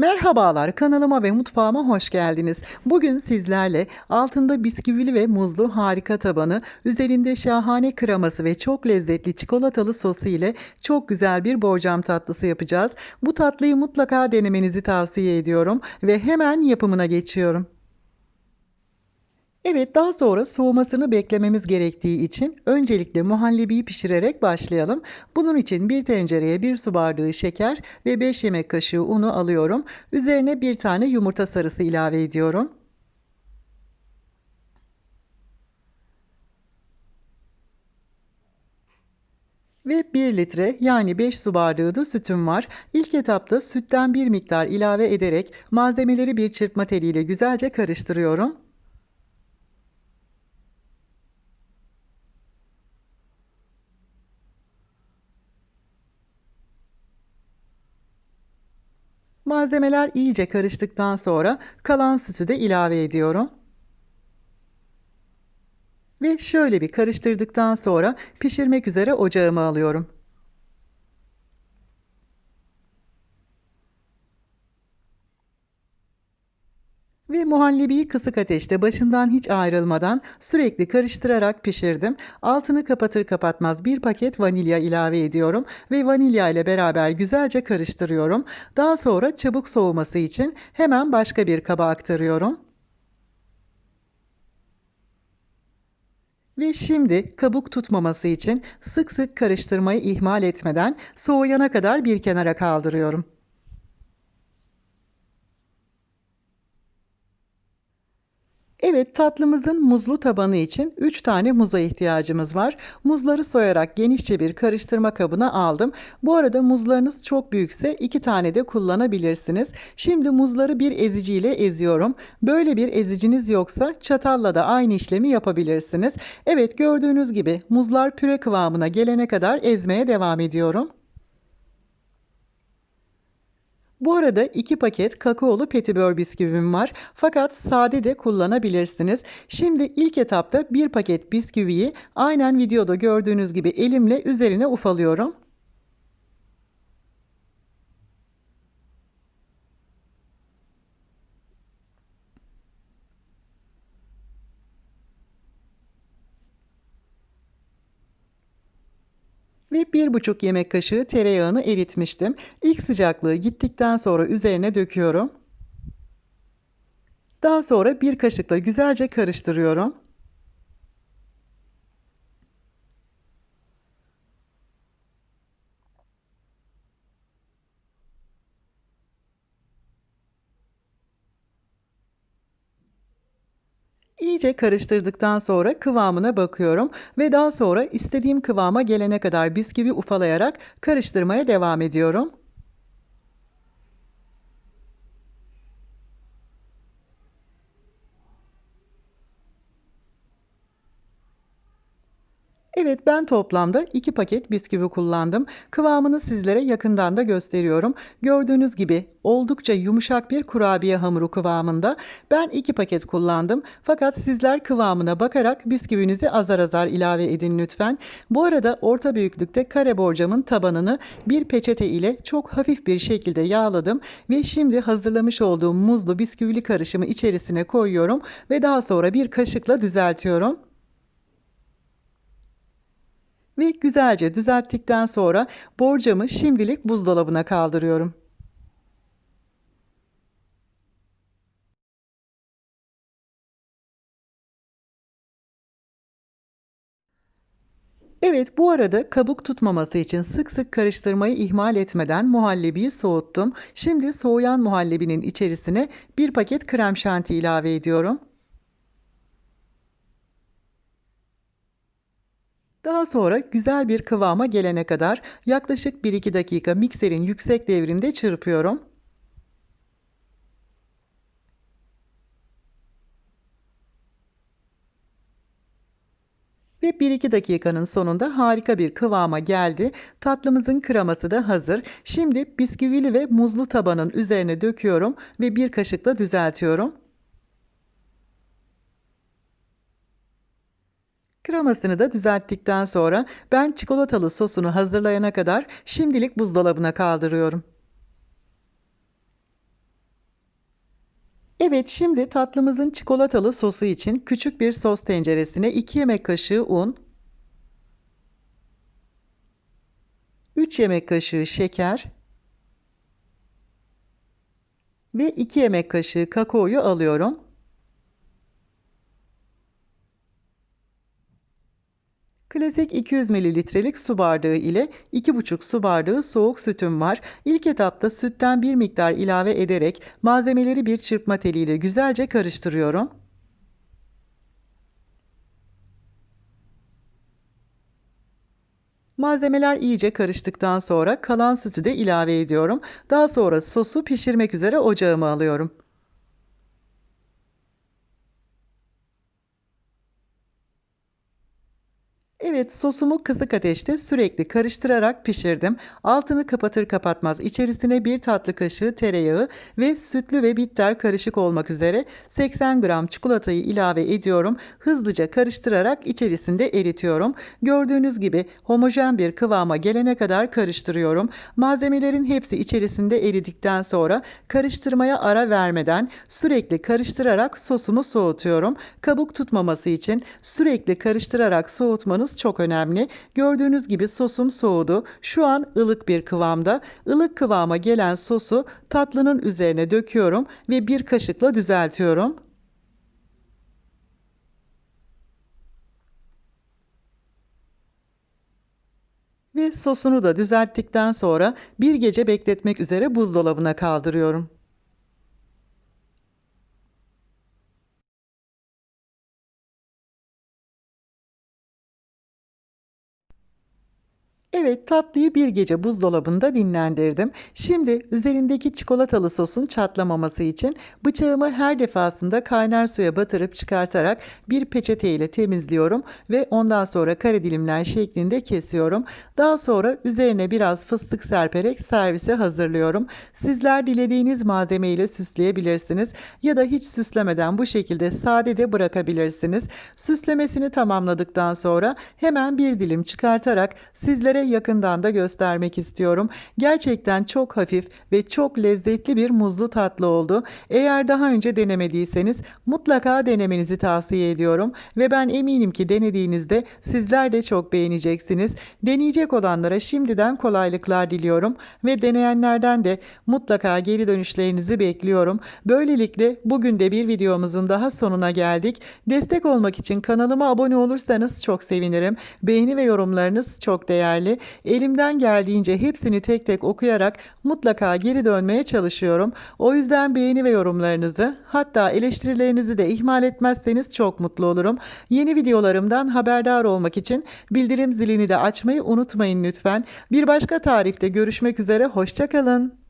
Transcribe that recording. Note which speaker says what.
Speaker 1: Merhabalar, kanalıma ve mutfağıma hoş geldiniz. Bugün sizlerle altında bisküvili ve muzlu harika tabanı, üzerinde şahane kreması ve çok lezzetli çikolatalı sosu ile çok güzel bir borcam tatlısı yapacağız. Bu tatlıyı mutlaka denemenizi tavsiye ediyorum ve hemen yapımına geçiyorum. Evet, daha sonra soğumasını beklememiz gerektiği için öncelikle muhallebiyi pişirerek başlayalım. Bunun için bir tencereye 1 su bardağı şeker ve 5 yemek kaşığı unu alıyorum. Üzerine bir tane yumurta sarısı ilave ediyorum. Ve 1 litre yani 5 su bardağı da sütüm var. İlk etapta sütten bir miktar ilave ederek malzemeleri bir çırpma teliyle güzelce karıştırıyorum. Malzemeler iyice karıştıktan sonra kalan sütü de ilave ediyorum. Ve şöyle bir karıştırdıktan sonra pişirmek üzere ocağıma alıyorum. Ve muhallebiyi kısık ateşte başından hiç ayrılmadan sürekli karıştırarak pişirdim. Altını kapatır kapatmaz bir paket vanilya ilave ediyorum ve vanilya ile beraber güzelce karıştırıyorum. Daha sonra çabuk soğuması için hemen başka bir kaba aktarıyorum. Ve şimdi kabuk tutmaması için sık sık karıştırmayı ihmal etmeden soğuyana kadar bir kenara kaldırıyorum. Evet tatlımızın muzlu tabanı için 3 tane muza ihtiyacımız var. Muzları soyarak genişçe bir karıştırma kabına aldım. Bu arada muzlarınız çok büyükse 2 tane de kullanabilirsiniz. Şimdi muzları bir eziciyle eziyorum. Böyle bir eziciniz yoksa çatalla da aynı işlemi yapabilirsiniz. Evet gördüğünüz gibi muzlar püre kıvamına gelene kadar ezmeye devam ediyorum. Bu arada 2 paket kakaolu petibör bisküvim var. Fakat sade de kullanabilirsiniz. Şimdi ilk etapta 1 paket bisküviyi aynen videoda gördüğünüz gibi elimle üzerine ufalıyorum. Ve 1,5 yemek kaşığı tereyağını eritmiştim. İlk sıcaklığı gittikten sonra üzerine döküyorum. Daha sonra bir kaşıkla güzelce karıştırıyorum. İyice karıştırdıktan sonra kıvamına bakıyorum ve daha sonra istediğim kıvama gelene kadar bisküvi ufalayarak karıştırmaya devam ediyorum. Evet ben toplamda 2 paket bisküvi kullandım. Kıvamını sizlere yakından da gösteriyorum. Gördüğünüz gibi oldukça yumuşak bir kurabiye hamuru kıvamında. Ben 2 paket kullandım. Fakat sizler kıvamına bakarak bisküvinizi azar azar ilave edin lütfen. Bu arada orta büyüklükte kare borcamın tabanını bir peçete ile çok hafif bir şekilde yağladım. Ve şimdi hazırlamış olduğum muzlu bisküvili karışımı içerisine koyuyorum. Ve daha sonra bir kaşıkla düzeltiyorum ve güzelce düzelttikten sonra borcamı şimdilik buzdolabına kaldırıyorum. Evet bu arada kabuk tutmaması için sık sık karıştırmayı ihmal etmeden muhallebiyi soğuttum. Şimdi soğuyan muhallebinin içerisine bir paket krem şanti ilave ediyorum. Daha sonra güzel bir kıvama gelene kadar yaklaşık 1-2 dakika mikserin yüksek devrinde çırpıyorum. Ve 1-2 dakikanın sonunda harika bir kıvama geldi. Tatlımızın kreması da hazır. Şimdi bisküvili ve muzlu tabanın üzerine döküyorum ve bir kaşıkla düzeltiyorum. Kremasını da düzelttikten sonra ben çikolatalı sosunu hazırlayana kadar şimdilik buzdolabına kaldırıyorum. Evet, şimdi tatlımızın çikolatalı sosu için küçük bir sos tenceresine 2 yemek kaşığı un, 3 yemek kaşığı şeker ve 2 yemek kaşığı kakaoyu alıyorum. Klasik 200 mililitrelik su bardağı ile 2,5 su bardağı soğuk sütüm var. İlk etapta sütten bir miktar ilave ederek malzemeleri bir çırpma teliyle güzelce karıştırıyorum. Malzemeler iyice karıştıktan sonra kalan sütü de ilave ediyorum. Daha sonra sosu pişirmek üzere ocağıma alıyorum. Evet, sosumu kısık ateşte sürekli karıştırarak pişirdim. Altını kapatır kapatmaz içerisine bir tatlı kaşığı tereyağı ve sütlü ve bitter karışık olmak üzere 80 gram çikolatayı ilave ediyorum. Hızlıca karıştırarak içerisinde eritiyorum. Gördüğünüz gibi homojen bir kıvama gelene kadar karıştırıyorum. Malzemelerin hepsi içerisinde eridikten sonra karıştırmaya ara vermeden sürekli karıştırarak sosumu soğutuyorum. Kabuk tutmaması için sürekli karıştırarak soğutmanız çok önemli. Gördüğünüz gibi sosum soğudu. Şu an ılık bir kıvamda. Ilık kıvama gelen sosu tatlının üzerine döküyorum ve bir kaşıkla düzeltiyorum. Ve sosunu da düzelttikten sonra bir gece bekletmek üzere buzdolabına kaldırıyorum. Evet, tatlıyı bir gece buzdolabında dinlendirdim. Şimdi üzerindeki çikolatalı sosun çatlamaması için bıçağımı her defasında kaynar suya batırıp çıkartarak bir peçete ile temizliyorum ve ondan sonra kare dilimler şeklinde kesiyorum. Daha sonra üzerine biraz fıstık serperek servise hazırlıyorum. Sizler dilediğiniz malzeme ile süsleyebilirsiniz ya da hiç süslemeden bu şekilde sade de bırakabilirsiniz. Süslemesini tamamladıktan sonra hemen bir dilim çıkartarak sizlere yakından da göstermek istiyorum. Gerçekten çok hafif ve çok lezzetli bir muzlu tatlı oldu. Eğer daha önce denemediyseniz mutlaka denemenizi tavsiye ediyorum ve ben eminim ki denediğinizde sizler de çok beğeneceksiniz. Deneyecek olanlara şimdiden kolaylıklar diliyorum ve deneyenlerden de mutlaka geri dönüşlerinizi bekliyorum. Böylelikle bugün de bir videomuzun daha sonuna geldik. Destek olmak için kanalıma abone olursanız çok sevinirim. Beğeni ve yorumlarınız çok değerli. Elimden geldiğince hepsini tek tek okuyarak mutlaka geri dönmeye çalışıyorum. O yüzden beğeni ve yorumlarınızı hatta eleştirilerinizi de ihmal etmezseniz çok mutlu olurum. Yeni videolarımdan haberdar olmak için bildirim zilini de açmayı unutmayın lütfen. Bir başka tarifte görüşmek üzere hoşçakalın.